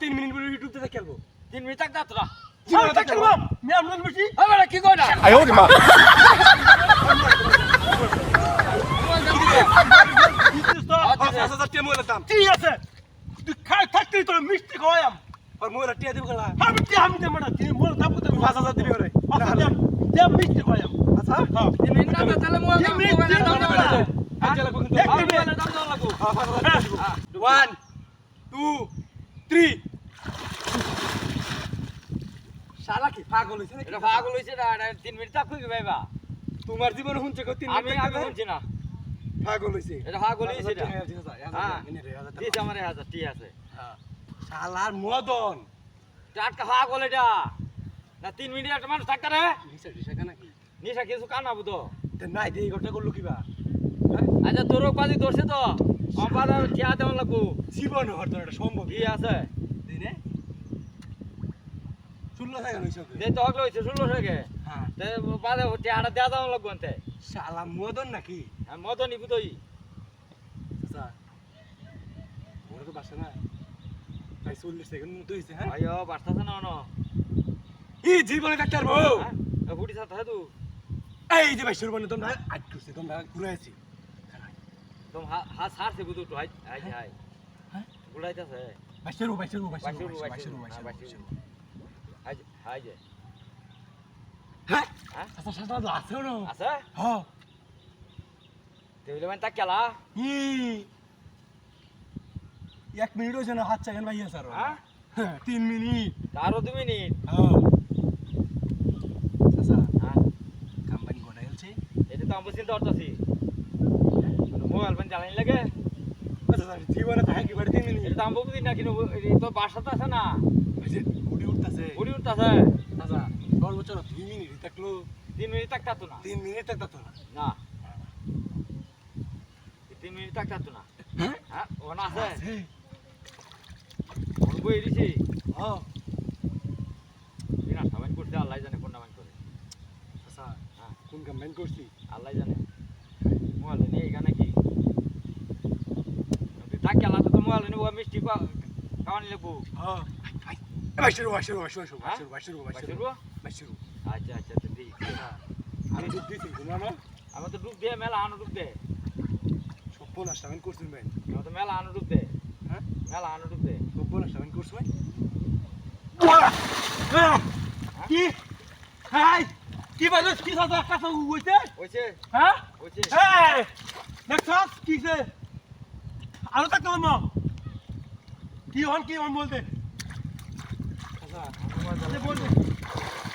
তিন মিনিট পরে ইউটিউবে দেখে খেলব তিন মিনিট থাক দাঁতরা কি কয় না? ঠিক আছে। থাকতেই তোর মিষ্টি খাওয়াম আর মোরা টিয়া দিব গলা হ্যাঁ, আমি টিয়া আমি মানে দেব না তুমি মোরা দাবো। তুমি 5000 দিবি রে আসলে দেব মিষ্টি খাওয়াম আচ্ছা শালা কি পাগল হইছে এটা পাগল হইছে না এটা মিনিট ভাইবা তোমার জীবনে আমি না। পাগল হইছে। এটা পাগল হইছে এটা। হ্যাঁ। দিছে আমার হাজার ঠিক আছে। শালার মদন। টাটকা পাগল এটা। না তিন মিনিট একটা মানুষ থাকতে রে নিশা নিশা কেন কি? নিশা কিছু কানাবো তো তে নাই দেই গটা করল কিবা? আচ্ছা তোর বাজি ধরছে তো। আমার ঠিয়া দেওয়া লাগবো। জীবন এটা সম্ভব। কি আছে। ষোলো টাকা হইছে যে তো হগলো হইছে ষোলো থেকে হ্যাঁ। বাদে ঠিয়াটা দেওয়া দেওয়া লাগবো আনতে। শালা মদন নাকি? হ্যাঁ মতো নিবি তুই আচ্ছা। ওরা তো বাসা না তাই চল্লিশ সেকেন্ড মতো হয়েছে হ্যাঁ? আইও বাড়তাছে না ন। ই জীবনে ডাক্তার বউ! হ্যাঁ ফুটি সাথে তু এই যে ভাই শুরু তোমরা আজ করছে তোমরা ঘুরাইছি তোম হাত সারছে বুঝু তো হাই হাই হাই। হ্যাঁ? গুলাইতাছে বাইশেরু বাইশেরু বাইশেরু বাইশেরু বাইশেরু বাইশেরু বাইশেরু হাই হাই যে হ্যাঁ আচ্ছা সাদা তো আছে না আছে? হ্যাঁ তেবিলে মানে তাক কেলা? ই এক মিনিট হয়েছে না হাত চাইন ভাই স্যার। হ্যাঁ তিন মিনিট। তারও দু মিনিট। হ্যাঁ চাচা হ্যাঁ কোম্পানি গোটাই আছে এটা তো আমি চিন্তা করতেছি মোবাইল মানে জ্বালানি লাগে। আচ্ছা জীবনে থাকে কি বাড়ি তিন মিনিট। এটা তো আমি বুঝি না কিন্তু তো বাসাতে আছে না। উঠতেছে চাচা সর্বোচ্চ না দুই মিনিট থাকল। তিন মিনিট তাক থাকতো না। তিন মিনিট থাকতো না। না। তিন মিনিট তাক থাকতো না। হ্যাঁ? হ্যাঁ আছে। আছে। বই দিছি। হ্যাঁ বিনা সাবান আল্লাহ জানে কোন নামান করে। চাচা হ্যাঁ। কোন কোম্পানি করছি? আল্লাহ জানে। মোবাইল নিয়ে এখানে কি? থাক গেলা তো মোবাইল নিয়ে ও মিষ্টি খাওয়ানি লাগবো হ্যাঁ। বাইশেরু বাইশেরু হ্যাঁ? বাইশেরু বাইশেরু বাইশেরু? বাইশেরু বাইশেরু আচ্ছা আচ্ছা তো দিই। আমি দুধ দিয়েছি তোমরা না আমার তো ডুব দে মেলা আনো ডুব দে। সপ্পনাশ টাকা করছেন ভাই। আমার তো মেলা আনো ডুব দে। হ্যাঁ? মেলা আনো ডুব দে। সপ্পনাশ টাকা করছ ভাই। কি? হাই! কি বাজে কি সাদা কাছে হইছে? হয়েছে হ্যাঁ? হয়েছে এই! দেখছস কিছে আরও থাকতে মা की ऑन की ऑन बोलते বলতে